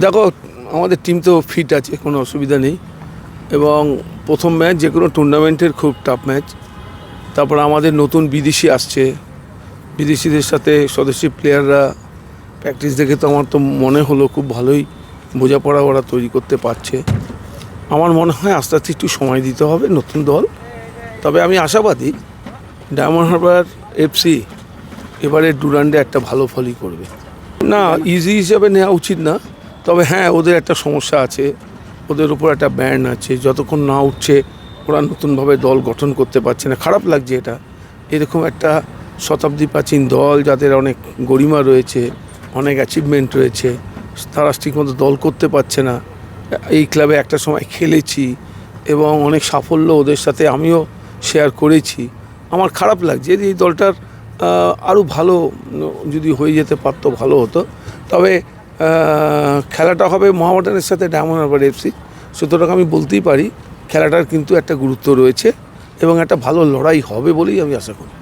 দেখো, আমাদের টিম তো ফিট আছে, কোনো অসুবিধা নেই। এবং প্রথম ম্যাচ যে কোনো টুর্নামেন্টের খুব টাফ ম্যাচ তারপর আমাদের নতুন বিদেশি আসছে। বিদেশিদের সাথে স্বদেশি প্লেয়াররা প্র্যাকটিস দেখে তো আমার তো মনে হলো খুব ভালোই বোঝাপড়া ওরা তৈরি করতে পারছে। আমার মনে হয় আস্তে আস্তে একটু সময় দিতে হবে নতুন দল। তবে আমি আশাবাদী ডায়মন্ড হারবার এফসি এবারে ডুরান্ডে একটা ভালো ফলই করবে। না ইজি হিসাবে নেওয়া উচিত না। তবে হ্যাঁ ওদের একটা সমস্যা আছে। ওদের উপর একটা ব্যান্ড আছে। যতক্ষণ না উঠছে, ওরা নতুনভাবে দল গঠন করতে পারছে না। খারাপ লাগছে এটা। এরকম একটা শতাব্দী প্রাচীন দল যাদের অনেক গরিমা রয়েছে, অনেক অ্যাচিভমেন্ট রয়েছে, তারা ঠিকমতো দল করতে পারছে না। এই ক্লাবে একটা সময় খেলেছি এবং অনেক সাফল্য ওদের সাথে আমিও শেয়ার করেছি। আমার খারাপ লাগছে যে এই দলটার আরও ভালো যদি হয়ে যেতে পারতো, ভালো হতো। তবে খেলাটা হবে মোহামেডানের সাথে ডায়মন্ড হারবার এফসি। সুতরাং আমি বলতেই পারি, খেলাটার কিন্তু একটা গুরুত্ব রয়েছে এবং একটা ভালো লড়াই হবে বলেই আমি আশা করি।